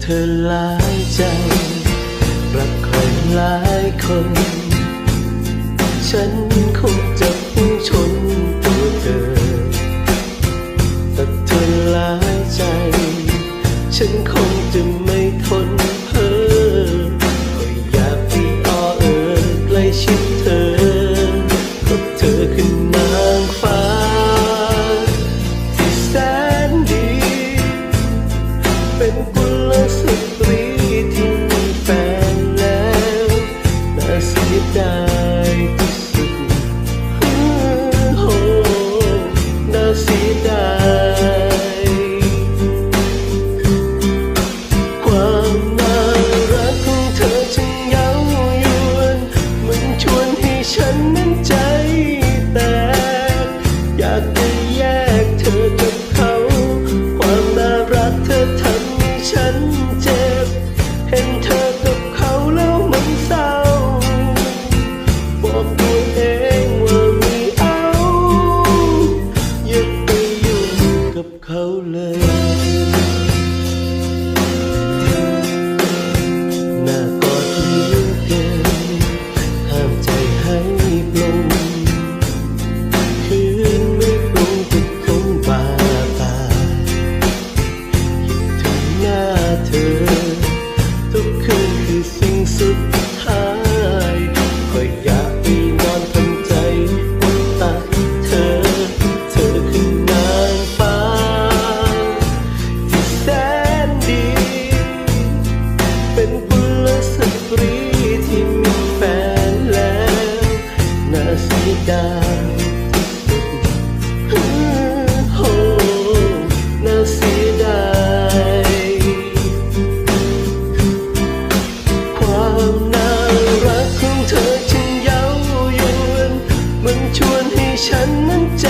เธอหลายใจ รักใครหลายคน ฉันคงจะพุ่งชนตัวเธอแต่เธอหลายใจ ฉันคง เป็นกุลสตรีที่มีแฟนแล้วน่าเสียดายที่สุดโอ้น่าเสียดายความน่ารักของเธอจึงเย้ายวนมันชวนให้ฉันนั้นใจแตกอยากจะแยกเธอ khóc สีดาน่าเสียดายความน่ารักของเธอจึงเย้ายวนมันชวนให้ฉันนั้นใจ